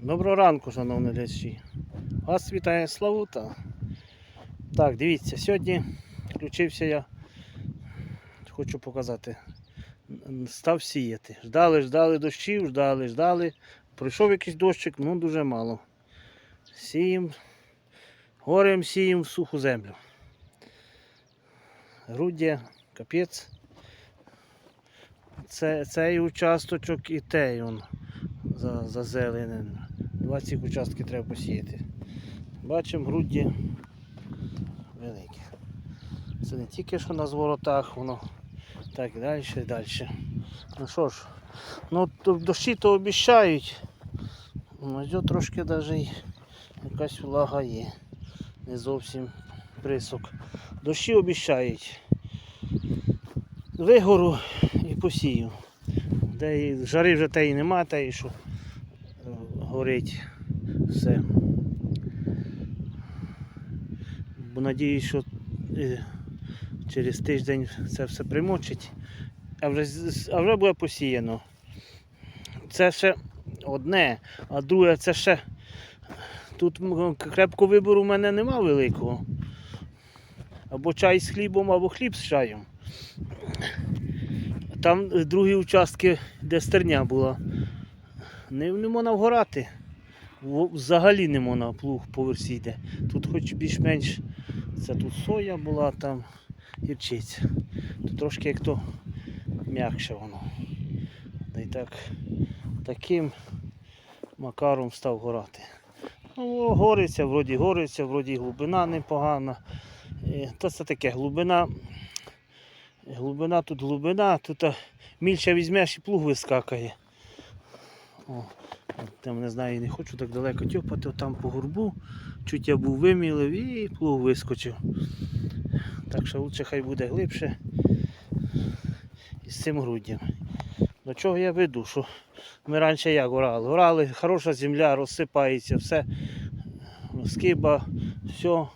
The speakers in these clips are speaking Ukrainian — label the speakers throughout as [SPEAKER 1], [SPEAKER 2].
[SPEAKER 1] Доброго ранку, шановні глядачі. Вас вітає Славута. Так, дивіться, сьогодні включився я. Хочу показати. Став сіяти. Ждали, ждали дощів, ждали, ждали. Пройшов якийсь дощик, ну дуже мало. Сіємо, горем сіємо в суху землю. Груддя, капець. Це, цей участочок і той он за, зазеленим. Два цих участки треба посіяти. Бачимо грудді великі. Це не тільки що на зворотах, воно так і далі і далі. Ну що ж, ну дощі то обіщають. Ну, йде трошки навіть якась влага є. Не зовсім присок. Дощі обіщають. Вигору і посію. Де жари вже те і нема, те і що горить все. Бо надіюсь, що е, через тиждень це все примочить, а вже, а вже буде посіяно. Це ще одне, а друге це ще. Тут крепко вибору в мене нема великого. Або чай з хлібом, або хліб з чаєм. Там другі участки, де стерня була. Не, не можна вгорати. Взагалі не можна плуг по версі йде. Тут хоч більш-менш це тут соя була, там гірчиця. Тут трошки як то м'якше воно. Й так, таким макаром став горати. Ну, гориться, вроді гориться, вроді глибина непогана. Е, Та це таке глибина. Глибина тут глибина, тут а, мільче візьмеш і плуг вискакає. О, там не знаю, не хочу так далеко тьопати, там по горбу. Чуть я був вимілив і плуг вискочив. Так що лучше хай буде глибше із цим груддям. До чого я веду, що ми раніше як орали? Орали, хороша земля, розсипається, все, скиба, все,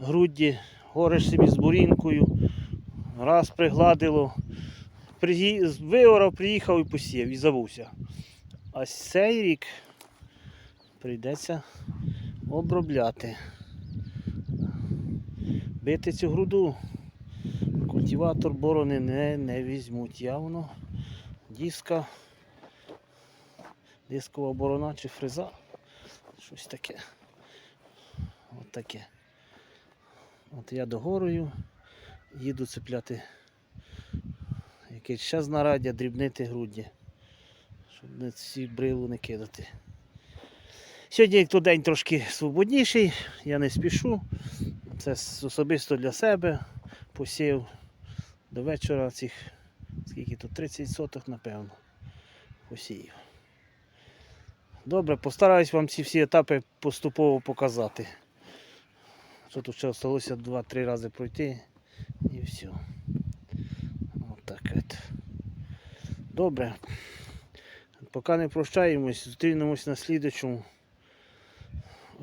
[SPEAKER 1] грудді, гориш собі з бурінкою, раз пригладило, виорав, приїхав і посіяв і забувся. А цей рік прийдеться обробляти. Бити цю груду. Культиватор борони не, не візьмуть явно. Диска, дискова борона чи фреза. Щось таке. От таке. От я догорою їду цепляти якийсь час нарадя, дрібнити грудді щоб не ці брилу не кидати. Сьогодні як то день трошки свободніший, я не спішу. Це особисто для себе посів до вечора цих, скільки тут, 30 соток, напевно, посіяв. Добре, постараюсь вам ці всі етапи поступово показати. Що тут ще залишилося 2-3 рази пройти і все. Отак от. Добре. Поки не прощаємось, зустрінемось на слідчому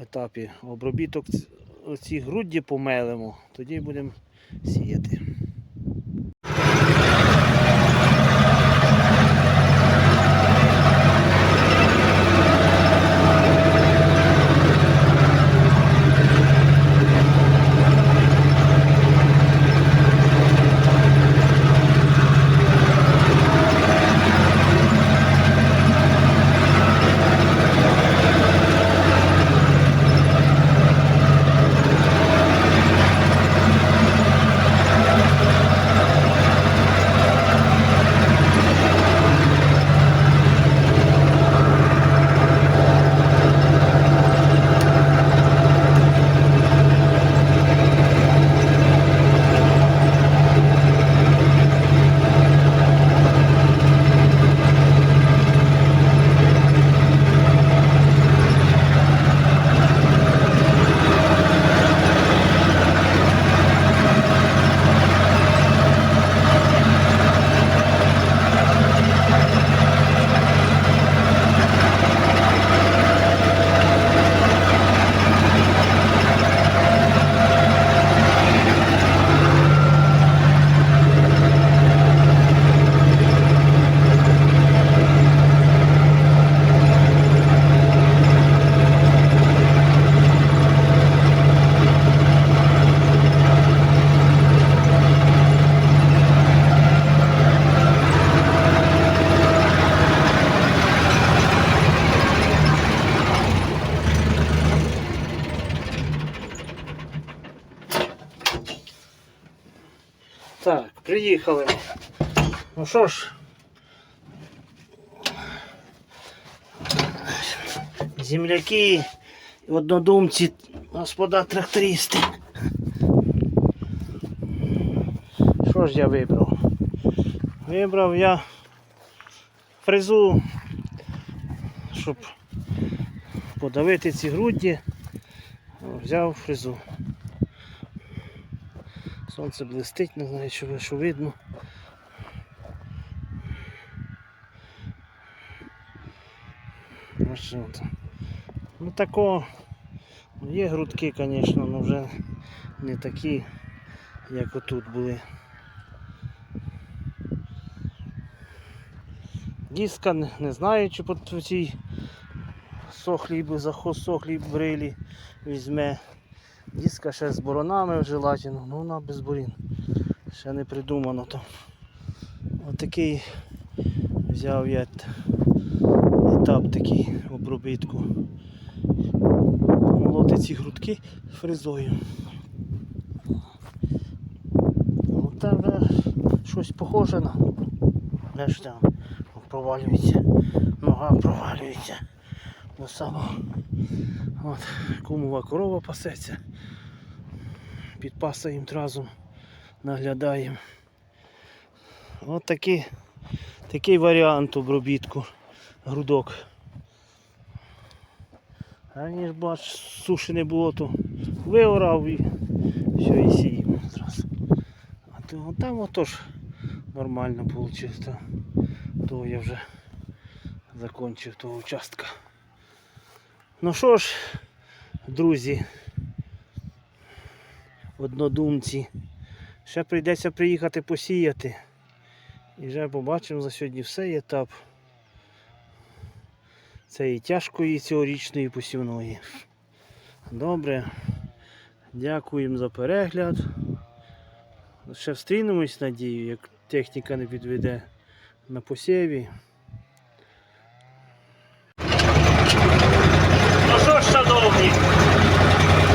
[SPEAKER 1] етапі. Обробіток ц- оці грудді помелимо, тоді будемо сіяти. Приїхали. Ну що ж. Земляки, однодумці, господа трактористи. Що ж я вибрав? Вибрав я фрезу, щоб подавити ці грудді. Взяв фрезу. Сонце блистить, не знаю, що, що видно. Ну тако. Є грудки, звісно, але вже не такі, як отут були. Диска не, знаю, чи по цій сохлій сохлій брилі візьме. Диска ще з боронами желательно, ну вона без борін. Ще не придумано то. Отакий взяв я етап такий обробітку. Молоти ці грудки фрезою. Оте вже щось похоже на. Де ж там провалюється. Нога провалюється. До самого. От, кумова корова пасеться. Підпасаємо разом, наглядаємо. От такий, такий варіант обробітку грудок. Раніше бач, суші не було, то виорав і все, і сіємо зразу. А то там отож нормально вийшло. То, то я вже закончив того участка. Ну що ж, друзі, однодумці, ще прийдеться приїхати посіяти. І вже побачимо за сьогодні все етап цієї тяжкої цьогорічної посівної. Добре. Дякуємо за перегляд. Ще встрінемось, надію, як техніка не підведе на посіві. Ну що ж, шановні,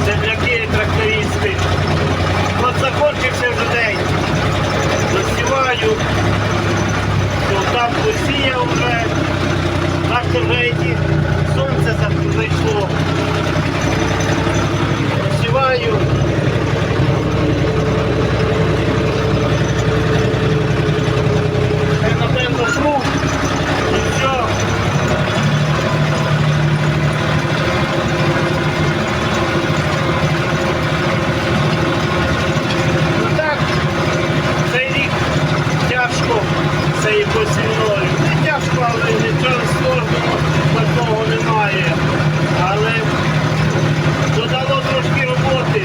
[SPEAKER 1] земляки, трактористи, от закончився вже день. Засіваю, то там посіяв вже, трактор вже йти, сонце за- зайшло. Засіваю. Ще напевно круг і все. Ну так, цей рік тяжко посівною. Не тяжко, але нічого сложного такого немає. Але додало трошки роботи,